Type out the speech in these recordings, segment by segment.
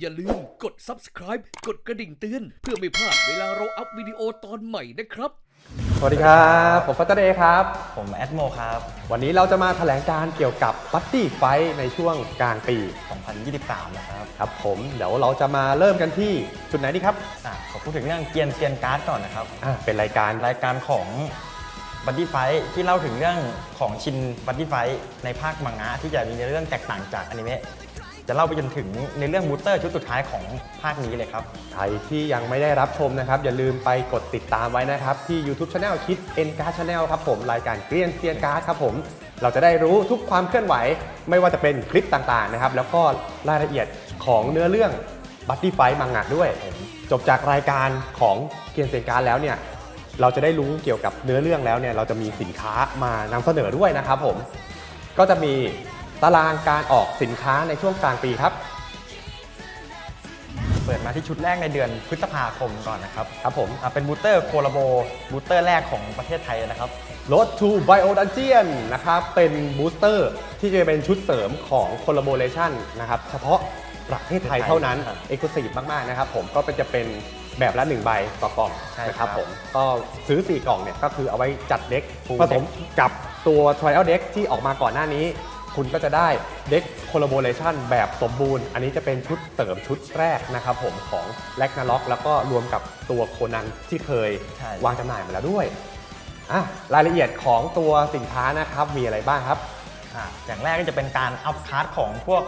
อย่าลืมกด subscribe กดกระดิ่งเตือน เพื่อไม่พลาดเวลาเราอัพวิดีโอตอนใหม่นะครับ สวัสดีครับ ผมฟัตเตอร์เดย์ครับ ผมแอดโมครับ วันนี้เราจะมาแถลงการเกี่ยวกับบัตตี้ไฟในช่วงกลางปี 2023 นะครับครับผมเดี๋ยวเราจะมาเริ่มกันที่จุดไหนดีครับอะขอพูดถึงเรื่องเกียนเซียนการ์ดก่อนนะครับ อ่าเป็นรายการรายการของบั d ดี้ไฟที่เล่าถึงเรื่องของชินบั d ดี้ไฟในภาคมังงะที่จะมีในเรื่องแตกต่างจากอนิเมะ จะเล่าไปจนถึงในเรื่องบูสเตอร์ชุดสุดท้ายของภาคนี้เลยครับ ใครที่ยังไม่ได้รับชมนะครับ อย่าลืมไปกดติดตามไว้นะครับ ที่ YouTube Channel คิด N Card Channel ครับผม รายการเกรียนเซียนการ์ดครับผม เราจะได้รู้ทุกความเคลื่อนไหว ไม่ว่าจะเป็นคลิปต่างๆนะครับ แล้วก็รายละเอียดของเนื้อเรื่องบัตตี้ไฟมังงะด้วย จบจากรายการของเกียนเซียนการ์ดแล้วเนี่ยเราจะได้รู้เกี่ยวกับเนื้อเรื่องแล้วเนี่ยเราจะมีสินค้ามานำเสนอด้วยนะครับผมก็จะมี ตารางการออกสินค้าในช่วงกลางปีครับ เปิดมาที่ชุดแรกในเดือนพฤษภาคมก่อนนะครับครับผมอะเป็นบูสเตอร์โคลาโบบูสเตอร์แรกของประเทศไทยนะครับ Road to Bio Dungeon นะครับเป็นบูสเตอร์ที่จะเป็นชุดเสริมของ Collaboration นะครับเฉพาะประเทศไทยเท่านั้นครับเอกลุศิมากๆนะครับผมก็เป็นจะเป็นแบบละ 1 ใบต่อกล่องใช่นะครับครับผมก็ซื้อ 4 กล่องเนี่ยก็คือเอาไว้จัดเด็ก Full ผสมกับตัว Trial Deck ที่ออกมาก่อนหน้านี้ คุณก็จะได้เด็ก Collaboration แบบสมบูรณ์ อันนี้จะเป็นชุดเสริมชุดแรกนะครับผมของ l a g n a r o k แล้วก็รวมกับตัวโคนันที่เคยใช่ วางจำหน่ายมาแล้วด้วยอะรายละเอียดของตัวสินค้านะครับมีอะไรบ้างครับ อะอย่างแรกก็จะเป็นการอัพคาร์ดของพวก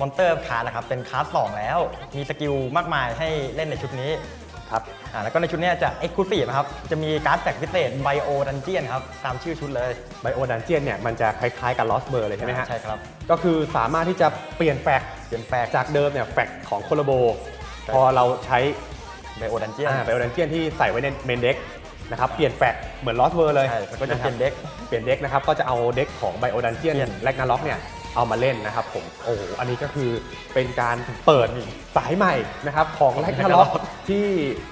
มอนเตอร์คาร์ดนะครับ เป็นคาร์ดสองแล้ว มีสกิลมากมายให้เล่นในชุดนี้ ครับอะแล้วก็ในชุดเนี้ยจะเอ็กซ์คลูซีฟนะครับ จะมีการ์ดแตกพิเศษไบโอดันเจียนครับ ตามชื่อชุดเลย ไบโอดันเจียนเนี่ยมันจะคล้ายๆกับ Lost b i r เลยใช่ไหมฮะใช่ครับ ก็คือสามารถที่จะเปลี่ยนแฟกเปลี่ยนแฟกจากเดิมเนี่ยแฟกของโคลโบใช่พอเราใช้ไบโอดันเจียนไบโอดันเจียนที่ใส่ไว้ในเมนเด็กนะครับเปลี่ยนแฟกเหมือน Lost b i r เลยใช่แล้วก็จะเปลี่ยนเด็กเปลี่ยนเด็กนะครับก็จะเอาเด็กของไบโอดันเจียนเปลี่ยน แลกนาล็อกเนี่ยเอามาเล่นนะครับผมโอ้โหอันนี้ก็คือเป็นการเปิดสายใหม่นะครับของแลกนาล็อก ที่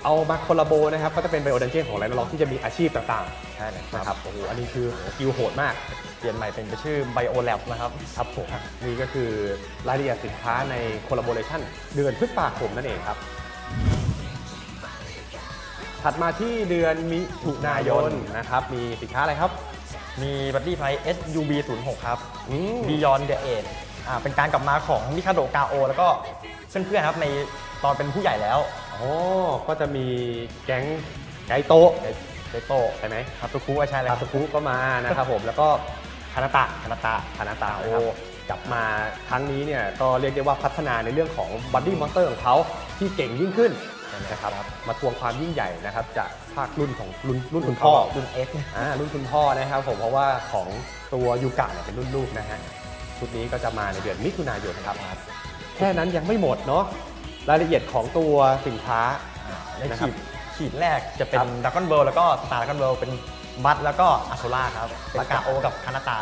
เอามาโคลาโบนะครับก็จะเป็นไบโอดันเจียนของแลกนาล็อกที่จะมีอาชีพต่างๆใช่เลยนะครับโอ้โหอันนี้คือสกิลโหดมาก เปลี่ยนใหม่เป็นชื่อไบโอแลบนะครับครับผมนี่ก็คือรายละเอียดสินค้าใน collaboration เดือนพฤษภาคมนั่นเองครับ ถัดมาที่เดือนมิถุนายนนะครับ มีสินค้าอะไรครับ มีบัตตี้ไฟ SUB 0 6ครับ อืม Beyond the Age อ่าเป็นการกลับมาของมิคาโดกาโอ แล้วก็เพื่อนๆครับในตอนเป็นผู้ใหญ่แล้วอ๋อก็จะมีแก๊งไกโตะเดเดโตใช่ไหมฮัตตุคุอะใช่เลยอาสคุก็มานะครับผมแล้วก็คานาตะคานาตะคานาตะโอ้นะครับกลับมาครั้งนี้เนี่ยก็เรียกได้ว่าพัฒนาในเรื่องของบัดดี้มอนสเตอร์ของเขาที่เก่งยิ่งขึ้นนะครับมาทวงความยิ่งใหญ่นะครับจากภาครุ่นของรุ่นรุ่นคุณพ่อรุ่น X อ่ารุ่นคุณพ่อนะครับผมเพราะว่าของตัวยูกะเนี่ยเป็นรุ่นลูกนะฮะ ชุดนี้ก็จะมาในเดือนมิถุนายนครับ แค่นั้นยังไม่หมดเนาะรายละเอียดของตัวสินค้า ในนะครับขีดขีดแรกจะเป็คนรับดักกอนเบิลแล้วก็สตาร์ดักกอนเบิลเป็นบัตแล้วก็อัโซล่าครับเป็นกาโอกับคานาตะ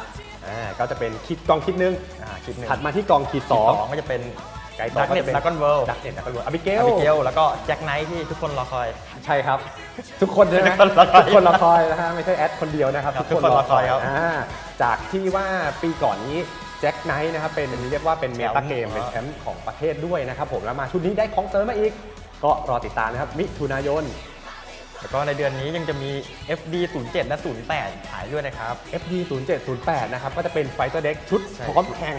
อ่าก็จะเป็นคิดกองคิดหนึงอ่าขีดหนึ่งถัดมาที่กองขีดสขีอดงสองก็จะเป็นไกด์ต่ดัอกก็เน็ตจะเป็นดักกอนเบิลดักเน็ตดักกันเวิร์อบิเกลอาบิเกลแล้วก็แจ็คไนท์ที่ทุกคนรอคอย ใช่ครับ ทุกคนใช่ไหมทุกคนรอคอยทุกคนรอคอยนะฮะไม่ใช่แอดคนเดียวนะครับครับทุกคนรอคอยครับาจากที่ว่าปีก่อนนี้ แจ็คไนท์นะครับเป็นเรียกว่าเป็นเมตาเกมแชมป์เป็นแชมป์ของประเทศด้วยนะครับผมแล้วมาชุดนี้ได้ของเสริมมาอีก ก็รอติดตามนะครับมิถุนายนแล้วก็ในเดือนนี้ยังจะมี FD 07และ08 ขายด้วยนะครับ FD 0708นะครับก็จะเป็นไฟเตอร์เด็กชุดใช่พร้อมแข่ง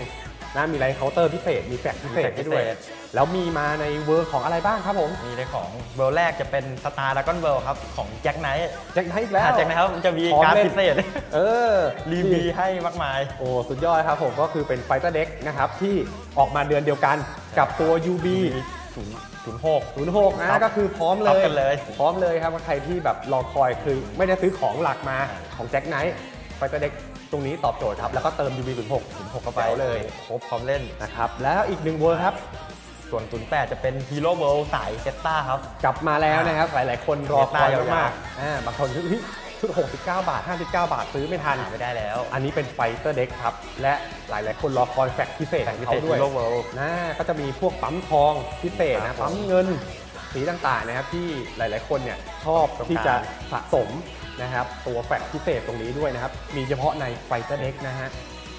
นะมีไลท์เคาน์เตอร์พิเศษ มีแฟกพิเศษมีแฟกให้ด้วยพิเศษ แล้วมีมาในเวอร์ของอะไรบ้างครับผมมีในของเบลแรกจะเป็นสตาร์ดักกอนเบิลครับ ของแจ็คไนท์แจ็คไนท์อีกแล้วแจ็คไนท์ครับจะมีพร้อมการ์ดเล่น พิเศษ เออ รีวีให้มากมาย โอ้สุดยอดครับผมก็คือเป็นไฟเตอร์เด็กนะครับ ที่ออกมาเดือนเดียวกันกับตัว UB 06 06ครันะบก็คือพร้อมเลพร้อมยกันเลย พร้อมเลยครับว่าใครที่แบบรอคอยคือไม่ได้ซื้อของหลักมาของแจ็คไนท์ไฟเตอร์เด็ก ตรงนี้ตอบโจทย์ครับ แล้วก็เติม UB 06 06เข้าไปเลย ครบพร้อมเล่นนะครับ แล้วอีกหนึ่งเวอร์ครับ ส่วน 08 จะเป็นฮีโร่เวิลด์สายเซตตาครับ กลับมาแล้วนะครับ หลาย ๆ คนรอคอยเมตายาวๆมากๆอ่าบางคนคือเฮ้ยชุด 69 บาท 59 บาท ซื้อไม่ทันหาไม่ได้แล้ว อันนี้เป็นไฟเตอร์เด็กครับ และหลาย ๆ คนรอคอยแฟกพิเศษแฟขกองพิเศเขาษด้วยฮีโร่เวิลด์นะก็จะมีพวกปั๊มทองพิเศษครันะบปั๊มเงิน สีต่างๆนะครับที่หลายๆคนเนี่ยชอบต้องการที่จะสะสมนะครับตัวแฟกพิเศษตรงนี้ด้วยนะครับ มีเฉพาะในไฟเตอร์เด็กนะฮะ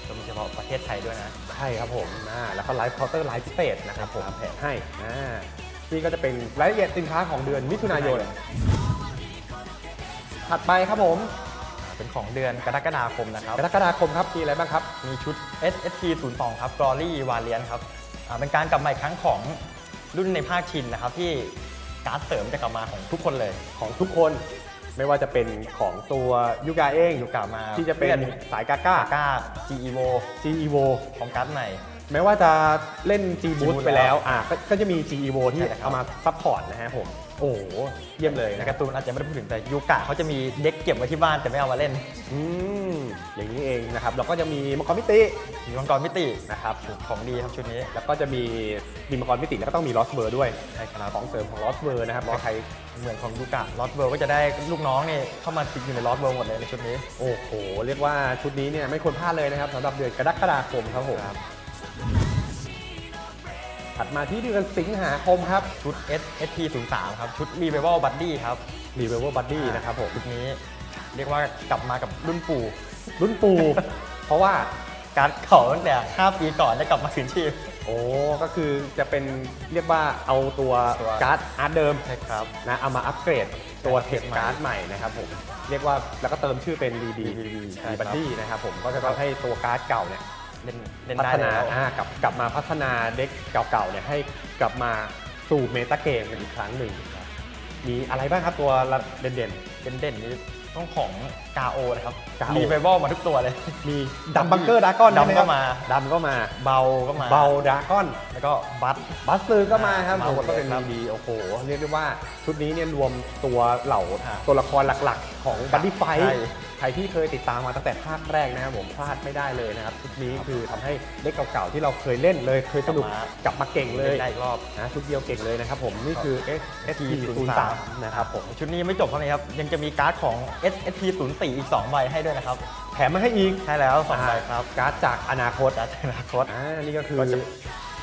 ก็มีเฉพาะประเทศไทยด้วยนะ ใช่ครับผมอ่าแล้วก็ไลฟ์เคาน์เตอร์ไลฟ์พิเศษนะครับผมครับแถมให้อ่านี่ก็จะเป็นรายละเอียดสินค้าของเดือนมิถุนายน ถัดไปครับผม เป็นของเดือนกรกฎาคมนะครับ กรกฎาคมครับมีอะไรบ้างครับ มีชุด SST 0 2ครับ Glory Variant ครับอ่าเป็นการกลับมาอีกครั้งของ รุ่นในภาคชินนะครับที่การ์ดเสริมจะกลับมาของทุกคนเลย ของทุกคนไม่ว่าจะเป็นของตัวยูกาเองยูกามาที่จะเป็นเพื่อนสายกาก้าก้า GEVO G Evo ของการ์ดใหม่แม้ว่าจะเล่น G Boost Boost ไปแล้วแล้วอะก็ก็จะมี G Evo ที่ใช่ครับเอามาซัพพอร์ตนะฮะผม โอ้โหเยี่ยมเลยในนะคการรับ์ตูนอาจจะไม่ได้พูดถึงแต่ยูกะเขาจะมีเด็กเก็บไว้ที่บ้านแต่ไม่เอามาเล่นอืมอย่างนี้เองนะครับแล้วก็จะมีมังกรมิติมีมังกรมิตินะครับของดีครับชุดนี้แล้วก็จะมีมีมังกรมิติแล้วก็ต้องมีลอสเบอร์ด้วยใช่ครับของเสริมของลอสเบอร์นะครับใครเหมือนของยูกะลอตเวิร์ก็จะได้ลูกน้องเนี่ยเข้ามาติดอยู่ในลอตเวิร์หมดเลยในชุดนี้ โอ้โห เรียกว่าชุดนี้เนี่ยไม่ควรพลาดเลยนะครับสำหรับเดือนกรกฎาคมครับผมครับ ถัดมาที่เดือนสิงหาคมครับ ชุด SST 0 3ครับ ชุด Revival Buddy ครับรีเวอร์บัดดี้นะครับผมชุดนี้เรียกว่ากลับมากับรุ่นปู่รุ่นปูเพราะว่าการเก่าตั้งแต่ 5 ปีก่อนได้กลับมาคืนชีพ โอ้ก็คือจะเป็นเรียกว่าเอาตัวตัวการ์ดอาร์ตเดิมใช่ครับนะเอามาอัปเกรดตัวเทใช่คครับการ์ดใหม่นะครับผมเรียกว่าแล้วก็เติมชื่อเป็น DD DD ใช่ครับ บัดดี้นะครับผมก็จะทำให้ตัวการ์ดเก่าเนี่ย เล่นเล่นพัได้ฒนาแล้ว อ่ากลับกลับมาพัฒนาเด็กเก่าๆเนี่ยให้กลับมาสู่เมตาเกมกันอีกครั้งหนึ่งครับมีอะไรบ้างครับตัวละเด่นเด่นๆนี้ต้องของกาโอนะครับ Gao รีไววัลมาทุกตัวเลยๆมีดัมบังเกอร์ดากอนดำก็มา ดำก็มา เบาก็มาเบาดากอน แล้วก็บัต บัสซือก็มาครับมาหมดก็เป็นเลยครับดีโอ้โห เรียกได้ว่าชุดนี้เนี่ยรวมตัวเหล่าอ่าตัวละครหลักๆ ของบั d ดี้ไฟใช่ใครที่เคยติดตามมาตั้งแต่ภาคแรกนะครับผมพลาดไม่ได้เลยนะครับ ชุดนี้คือทำให้เด็กเก่าๆ ที่เราเคยเล่นเลยเคยสนุกกลับมากลับมาเก่งเลยได้อีกรอบ นะชุดเดียวเก่งเลยนะครับผมนี่คือ S S T 0 3นะครับผม ชุดนี้ไม่จบเท่านี้ครับ ยังจะมีการ์ดของ SST 0 4อีก2ใบให้ด้วยนะครับ แถมมาให้อีกใช่แล้ว2ใบครับ การ์ดจากอนาคตการ์ดจากอนาคต อ่านี่ก็คือก็จะ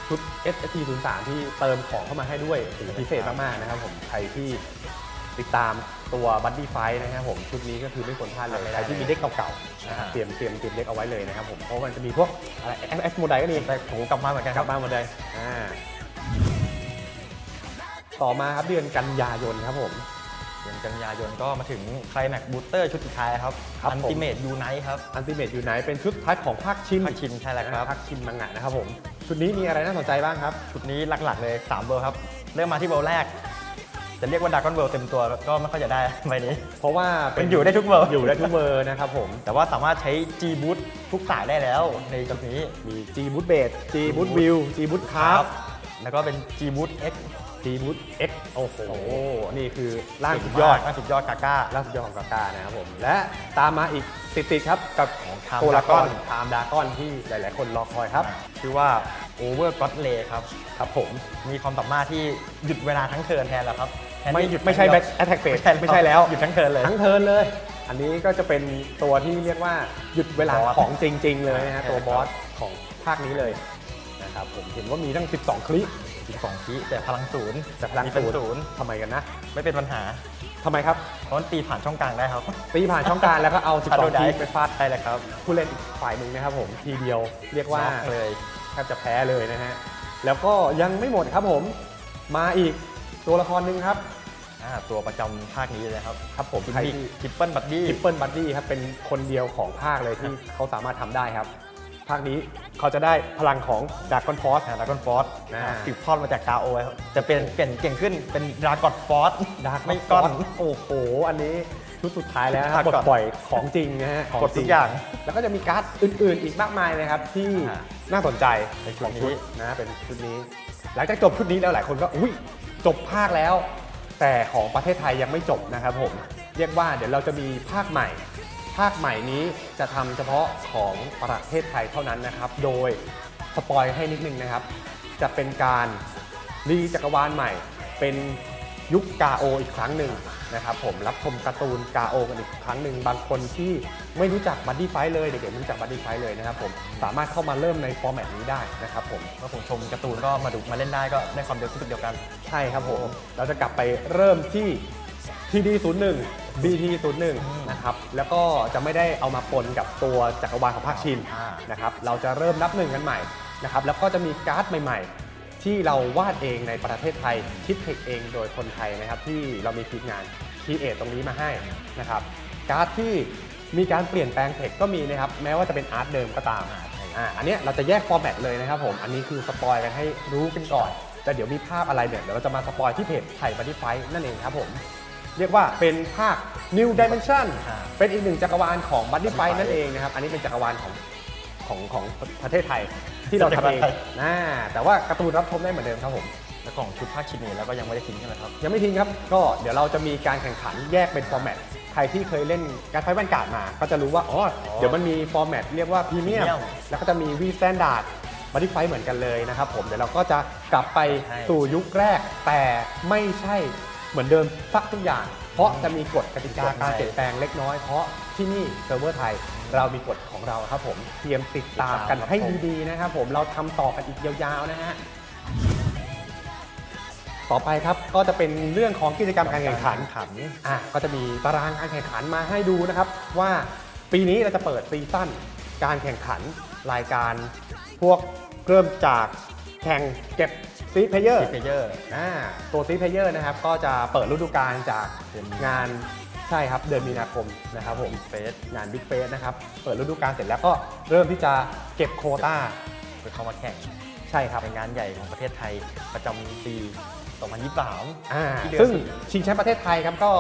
ชุด S S T 0 3ที่เติมของเข้ามาให้ด้วยโอ้โหพิเศษมากๆนะครับผมใครที่ติดตามตัวบัดดี้ไฟนะครับผมชุดนี้ก็คือไม่ควรพลาดเลยไม่ได้ใครที่มีเด็กเก่าๆนะครับเตรียมเตรียมเตรียมเด็กเอาไว้เลยนะครับผมเพราะมันจะมีพวกอะไร S S โมไดก็มีแต่ผมกลับมาเหมือนกันกคลัรับบมาหมดเลยอ่าต่อมาครับเดือนกันยายนครับผม เดือนกันยายนก็มาถึงไคลแม็กบูสเตอร์ชุดสุดท้ายครับครับผม อันติเม e ยูไนท์ครับอันติเม e อยู่ไหนเป็นชุดท้ายของภาคชินภาคชินใช่แล้วครับ ภาคชินมังงะนะครับผมชุดนี้มีอะไรน่าสนใจบ้างครับ ชุดนี้หลักๆเลย3เบอร์ครับ เริ่มมาที่เบอร์แรก จะเรียกว่าดากอนเบอร์เต็มตัวก็ไม่ค่อยจะได้ใบนี้ เพราะว่ามันอยู่ได้ทุกเบอร์ อยู่ได้ทุกเบอร์นะครับผม แต่ว่าสามารถใช้ G Boot ทุกสายได้แล้วในชุดนี้ มี G Boot Base G Boot View G Boot Craft แล้วก็เป็น G Boot X G Boot X โอ้โห นี่คือร่างสุดยอดร่างสุดยอดกาก้าร่างสุดยอดของกาก้านะครับผม และตามมาอีกติดๆครับกับ Time โคลากอน Dragon ไทม์ดากอนที่หลายๆ คนรอคอยครับ ชื่อว่า Over God Lay ครับ ครับผม มีความสามารถที่หยุดเวลาทั้งเทิร์นแทนแล้วครับแทนไม่ที่หยุดไม่ใช่ครั้แบ็งคเดียวแอตแทกเฟสไม่ใช่ไม่ใช่แล้ว หยุดทั้งเทิร์นเลย ทั้งเทิร์นเลย อันนี้ก็จะเป็นตัวที่เรียกว่าหยุดเวลาบอสของจริง ๆ เลยนะฮะใช่ตัวครับบอสของภาคนี้เลยนะครับผม เห็นว่ามีตั้ง 12 คลิป 12คีแต่พลังศูนย์แต่พลังมีเป็นศูศูนนย์ย์ทำไมกันนะไม่เป็นปัญหา ทำไมครับ เพราะมันตีผ่านช่องกลางได้ครับ ตีผ่านช่องกลางแล้วก็เอา Shadow 12คลิป Dive ไปฟาดใช่เลยครับผู้เล่นอีกฝ่ายหนึ่งนะครับผมทีเดียวเรียกว่าน็อกเลย แทบจะแพ้เลยนะฮะ แล้วก็ยังไม่หมดครับผมมาอีกตัวละครหนึ่งครับ อ่าตัวประจำภาคนี้เลยครับครับผมคุณใครบิ๊กที่ ทิปเปิลบัดดี้ ทิปเปิลบัดดี้ครับเป็นคนเดียวของภาคเลยที่เขาสามารถทำได้ครับ ภาคนี้เขาจะได้พลังของดากอนฟอสดากอนฟอสอ่าสืบทอดมาจากกาโอครับจะเป็นเปลี่ยนเก่งขึ้นเป็นดากอนฟอสดากไม่ไม่ก้ก้ออนนโอ้โห อันนี้ชุดสุดท้ายแล้วนะครับดากปลอนดปล่อยของจริงนะฮะขกดจทุริกอย่าง แล้วก็จะมีการ์ดอื่น ๆ อีกมากมายเลยครับที่อ่าน่าสนใจในชุขดองนี้ชุดนะเป็นชุดนี้ หลังจากจบชุดนี้แล้วหลายคนก็อุ้ยจบภาคแล้ว แต่ของประเทศไทยยังไม่จบนะครับผม เรียกว่าเดี๋ยวเราจะมีภาคใหม่ ภาคใหม่นี้จะทำเฉพาะของประเทศไทยเท่านั้นนะครับ โดยสปอยให้นิดนึงนะครับ จะเป็นการรีจักรวาลใหม่ เป็นยุคกาโออีกครั้งหนึ่งนะครับผมรับชมการ์ตูนกาโอกันอีกครั้งหนึ่งบางคนที่ไม่รู้จักบัดดี้ไฟเลยเด็กๆไม่รู้จักบัดดี้ไฟเลยนะครับผมสามารถเข้ามาเริ่มในฟอร์แมตนี้ได้นะครับผมเมื่อผมชมการ์ตูนก็มาดูมาเล่นได้ก็ได้ความเดียวรู้สึกเดียวกัน ใช่ครับผม เราจะกลับไปเริ่มที่ TD01 BT 0 1นะครับ แล้วก็จะไม่ได้เอามาปนกับตัวจักรวาลของภาคชินอ่า นะครับ เราจะเริ่มนับหนึ่งกันใหม่นะครับ แล้วก็จะมีการ์ดใหม่ ๆ ที่เราวาดเองในประเทศไทย คิดเทคเองโดยคนไทยนะครับ ที่เรามีทีมงานคีเอทตรงนี้มาให้นะครับ การ์ดที่มีการเปลี่ยนแปลงเทคก็มีนะครับ แม้ว่าจะเป็นอาร์ตเดิมก็ตาม อ่าอันเนี้ยเราจะแยกฟอร์แมตเลยนะครับผม อันนี้คือสปอยกันให้รู้กันก่อน แต่เดี๋ยวมีภาพอะไรเนี่ยเดี๋ยวเราจะมาสปอยที่เพจไทยบันดี้ไฟนั่นเองครับผม เรียกว่าเป็นภาค New Dimension อ่าเป็นอีกหนึ่งจักรวาลของบันดี้ไฟ Buddy Fight นั่นเองนะครับ อันนี้เป็นจักรวาลของของของประเทศไทยที่เราทำเองจักรวาลไทยนะแต่ว่าการ์ตูนรับชมได้เหมือนเดิมครับผม แล้วของชุดภาคชินนี่แล้วก็ยังไม่ได้ทิ้งใช่ไหมครับ ยังไม่ทิ้งครับ ก็เดี๋ยวเราจะมีการแข่งขันแยกเป็นฟอร์แมต ใครที่เคยเล่นการไฟแวนการ์ดมา ก็จะรู้ว่า อ๋อ เดี๋ยวมันมีฟอร์แมตเรียกว่าพรีเมียม Premium แล้วก็จะมีวีสแตนดาร์ดบัตตี้ไฟเหมือนกันเลยนะครับผม เดี๋ยวเราก็จะกลับไปใช่ สู่ยุคแรก แต่ไม่ใช่ เหมือนเดิมสักทุกอย่าง เพราะจะมีกฎกติกาการเปลี่ยนแปลงเล็กน้อย เพราะที่นี่เซิร์ฟเวอร์ไทย เรามีกฎของเราครับผมเตรียมติดตามกันให้ดีๆนะครับผมเราทำต่อกันอีกยาวๆนะฮะต่อไปครับก็จะเป็นเรื่องของกิจกรรมการแข่งขันขันอะก็จะมีตารางการแข่งขันมาให้ดูนะครับ ว่าปีนี้เราจะเปิดซีซั่นการแข่งขันรายการพวกเริ่มจากแข่งเก็บ ซีเพเยอร์เพเยอร์อ่าตัวซีเพเยอร์นะครับก็จะเปิดฤดูกาลจากเดือนงานใช่ครับเดือนมีนาคมนะครับผมเฟสงานบิ๊กเฟสนะครับเปิดฤดูกาลเสร็จแล้วก็เริ่มที่จะเก็บโควต้าไปเข้ามาแข่งใช่ครับเป็นงานใหญ่ของประเทศไทยประจำปี 2023อ่าที่เดือนซึ่งสิบชิงแชมป์ประเทศไทยครับก็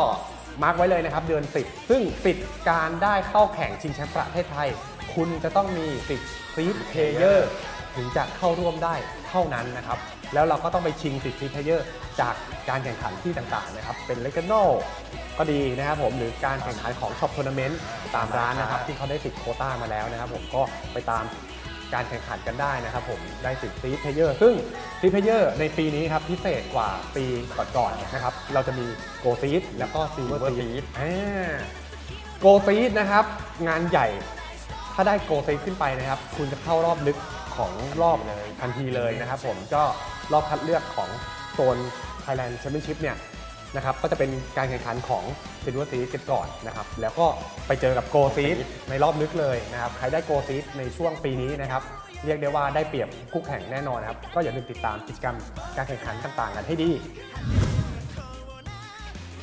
มาร์กไว้เลยนะครับเดือน 10 ซึ่งปิดการได้เข้าแข่งชิงแชมป์ประเทศไทย คุณจะต้องมีติดซีดเพเยอร์ ถึงจะเข้าร่วมได้เท่านั้นนะครับ แล้วเราก็ต้องไปชิงติดซีดเพเยอร์จากการแข่งขันที่ต่างๆนะครับ เป็นเลก a น a ลก็ดีนะครับผมหรือการแข่งขันของช็อปทัวร์นาเมนต์ตามร้านนะครับที่เขาได้ติดโควต้ามาแล้วนะครับผมก็ไปตามการแข่งขันกันได้นะครับผมได้สิทธิ์ซีเพเยอร์ซึ่งซีเพเยอร์ในปีนี้ครับพิเศษกว่าปีก่อนๆนะครับเราจะมีโกซีดแล้วก็ซิลเวอร์ Silver ซีด Seed โกซีดนะครับงานใหญ่ถ้าได้โกซีดขึ้นไปนะครับ คุณจะเข้ารอบลึก ของรอบเลยทันทีเลยนะครับผมก็รอบคัดเลือกของโซน Thailand Championship เนี่ยนะครับก็จะเป็นการแข่งขันของซิลเวอร์ซีกันก่อนนะครับแล้วก็ไปเจอกับโกซีดในรอบลึกเลยนะครับใครได้โกซีดในช่วงปีนี้นะครับเรียกได้ว่าได้เปรียบคู่แข่งแน่นอนครับก็อย่าลืมติดตามกิจกรรมการแข่งขันต่างๆ กันให้ดี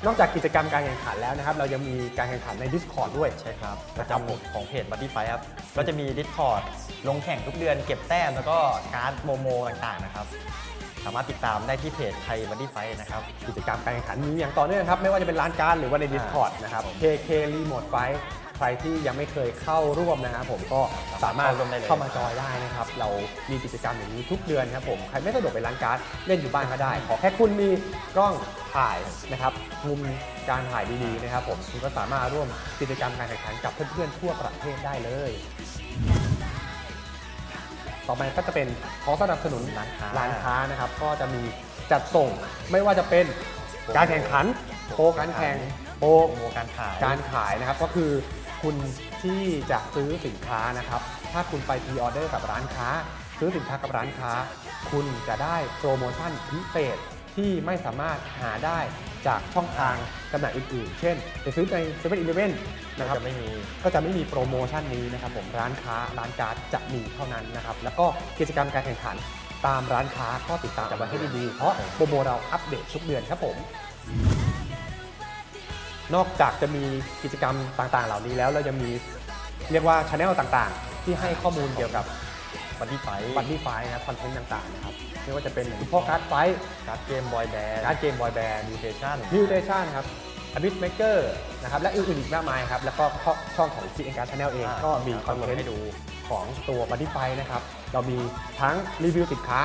นอกจากกิจกรรมการแข่งขันแล้วนะครับ เรายังมีการแข่งขันใน Discord ด้วย ใช่ครับนะปครัระบจำของเพจบัตตี้ไฟครับ ก็จะมี Discord ลงแข่งทุกเดือนเก็บแต้มแล้วก็การ์ดโมโมต่างๆนะครับ สามารถติดตามได้ที่เพจไทยบัตตี้ไฟนะครับ กิจกรรมการแข่งขันมีอย่างต่อเนื่องครับ ไม่ว่าจะเป็นร้านการ์ดหรือว่าใน Discord นะครับ KK Remote Fight ใครที่ยังไม่เคยเข้าร่วมนะครับผมก็สามารถเข้าร่วมได้เลยเข้ามาจอยได้นะครับ เรามีกิจกรรมอย่างนี้ทุกเดือนครับผมใครไม่สะดวกไปร้านการ์ดเล่นอยู่บ้านก็ได้ ขอแค่คุณมีกล้องถ่ายนะครับมุมการถ่ายดีๆนะครับ ผมคุณก็สามารถร่วมกิจกรรมการแข่งขันกับเพื่อนๆทั่วประเทศได้เลยต่อไปก็จะเป็นขอสนับสนุนร้านค้าร้านค้านะครับ ก็จะมีจัดส่งไม่ว่าจะเป็นการแข่งขันโปรการแข่งโปรโมโมการขายการขายนะครับ ก็คือ คุณที่จะซื้อสินค้านะครับ ถ้าคุณไปพรีออเดอร์กับร้านค้า ซื้อสินค้ากับร้านค้า คุณจะได้โปรโมชั่นพิเศษที่ไม่สามารถหาได้จากช่องทางจำหน่ายอื่นๆ เช่น ไปซื้อในเซเว่นอีเลฟเว่นนะครับจะไม่มีก็จะไม่มีโปรโมชั่นนี้นะครับผมร้านค้าร้านการ์ดจะมีเท่านั้นนะครับ แล้วก็กิจกรรมการแข่งขันตามร้านค้าก็ติดตามกันไว้ให้ดีๆ เพราะโปรโมเราอัปเดตทุกเดือนครับผม นอกจากจะมีกิจกรรมต่างๆ เหล่านี้แล้วเรายังมีเรียกว่าช anel ต่างๆ ที่ให้ข้อมูลเกี่ยวกับบัตตี้ไฟบัตตี้ไฟนะครับคอนเทนต์ต่างๆนะครับไม่ว่าจะเป็นพวกการ์ดไฟการ์ดเกมบอยแบนด์การ์ดเกมบอยแบนด์มิวเทชั่นมิวเทชันครับอ b ิ s เมเกอร์นะครับและอื่นๆอีกมากมายครับแล้วก็ช่องของ g n Card Channel เองอ่าก็มีคครัอบนเทนให้ต์ดูของตัว b o d y f i นะครับเรามีทั้งรีวิวสินค้า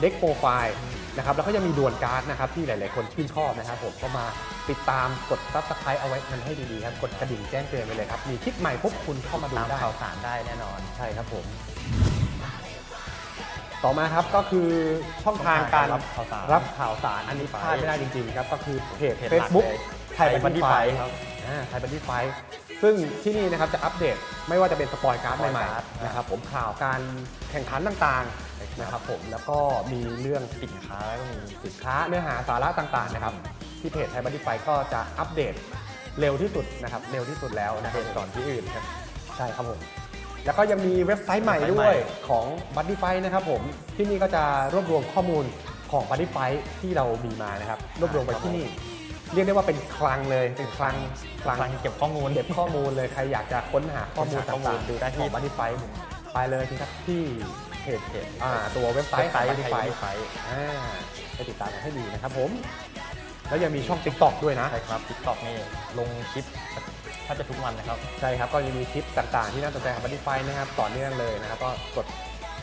เด็กโปรไฟล์นะครับแล้วก็ยังมีดวลการ์ดนะครับที่หลายๆคนชื่นชอบนะครับผมก็มา ติดตามกด subscribe เอาไว้กันให้ดีๆครับ กดกระดิ่งแจ้งเตือนไปเลยครับ มีคลิปใหม่ปุ๊บคุณเข้ามาดูตามได้ ข่าวสารได้แน่นอน ใช่ครับผม ต่อมาครับก็คือช่องทางการรับข่าวสารรับข่าวสารอันนี้พลาดไม่ได้จริงๆครับ ก็คือเพจ เพจหลัก Facebook เลยไทยบัน Thai ดี้ Buddy ไฟ Fight ครับไทยบันดี้ไฟซึ่งที่นี่นะครับจะอัปเดตไม่ว่าจะเป็นสปอยการ์ดสปอยใหม่การ์ดๆนะครับผมข่าวการแข่งขันต่างๆนะครับผมแล้วก็มีเรื่องสินค้าแล้วก็มี สินค้าเนื้อหาสาระต่างๆนะครับ ที่เพจไทยบันดี้ไฟก็จะอัปเดตเร็วที่สุดนะครับเร็วที่สุดแล้วนะคเทรับรดก่อนที่อื่นครับใช่ครับผมแล้วก็ยังมีเว็บไซต์ใหม่เว็บไซต์ด้วยใหม่ของ b u d d y f i นะครับผมที่นี่ก็จะรวบรวมข้อมูลของ b u d d y f i ที่เรามีมานะครับรวบรวมไว้ที่นี่เรียกได้ว่าเป็นคลังเลยเป็นคลังคลังฟังเก็บข้อมูลเก็บข้อมูลเลยใครอยากจะค้นหาข้อมูลค้นหาข้อมูต่าลงๆดูได้ที่ของ b u d d y f i ไปเลยที่ครับที่เพจเพจอ่าตัวเว็บไซเว็บต์ไซต์ b u d d y f i ไฟอ่าไปติดตามกันให้ดีนะครับผม แล้วยังมีช่อง TikTok ด้วยนะ ใช่ครับ TikTok นี่ลงคลิปถ้าจะทุกวันนะครับ ใช่ครับ ก็ยังมีคลิปต่างๆ ที่น่าสนใจของ b u d d y f i นะครับ ต่อเนื่องเลยนะครับ ก็กด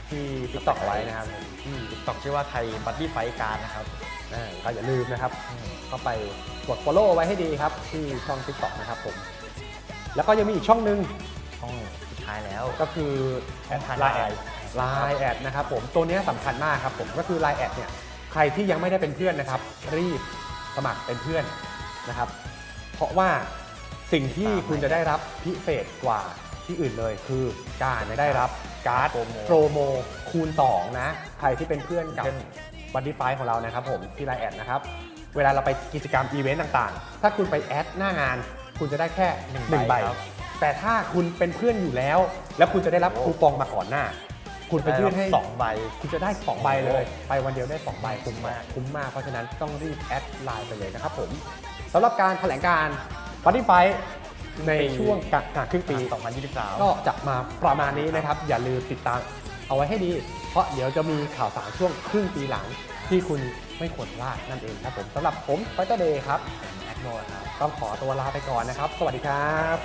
ที่ TikTok เอาไว้นะครับอืม TikTok ชื่อว่าไทยบัดดี้ไฟการนะครับอ่าก็อย่าลืมนะครับเข้าไปกด follow ไว้ให้ดีครับ ที่ช่อง TikTok นะครับผม แล้วก็ยังมีอีกช่องหนึ่งช่องสุดท้ายแล้วก็คือช่องทางไลน์แอด Line ไลน์แอดนะครับผมตัวเนี้ยสำคัญมากครับผมก็คือไลน์แอดเนี่ยใครที่ยังไม่ได้เป็นเพื่อนนะครับ รีบ สมัครเป็นเพื่อนนะครับ เพราะว่าสิ่งที่คุณจะได้รับพิเศษกว่าที่อื่นเลยคือการได้รับการ์ดโปรโมโปรโมคูณ 2 นะ ใครที่เป็นเพื่อนกับเพื่อนบันดี้ไฟของเรานะครับผมที่ไลน์แอดนะครับ เวลาเราไปกิจกรรมอีเวนต์ต่างๆ ถ้าคุณไปแอดหน้างาน คุณจะได้แค่หนึ่งหนึ่งใบใบครับแต่ถ้าคุณเป็นเพื่อนอยู่แล้ว แล้วคุณจะได้รับโอ้คูปองมาก่อนหน้า คุณไปยื่นให้สองใบคุณจะได้สองใบเลย ไปวันเดียวได้สองใบคุ้มมากคุ้มมากเพราะฉะนั้นต้องรีบแอดไลน์ไปเลยนะครับผมสำหรับการแถลงการปฏิไฟในช่วงกลางครึ่งปี 2023 ก็จะมาประมาณนี้นะครับ อย่าลืมติดตามเอาไว้ให้ดี เพราะเดี๋ยวจะมีข่าวสารช่วงครึ่งปีหลังที่คุณไม่ควรพลาดนั่นเองครับผมสำหรับผมไฟเตอร์เดย์ครับแอดโนครับ ต้องขอตัวลาไปก่อนนะครับ สวัสดีครับ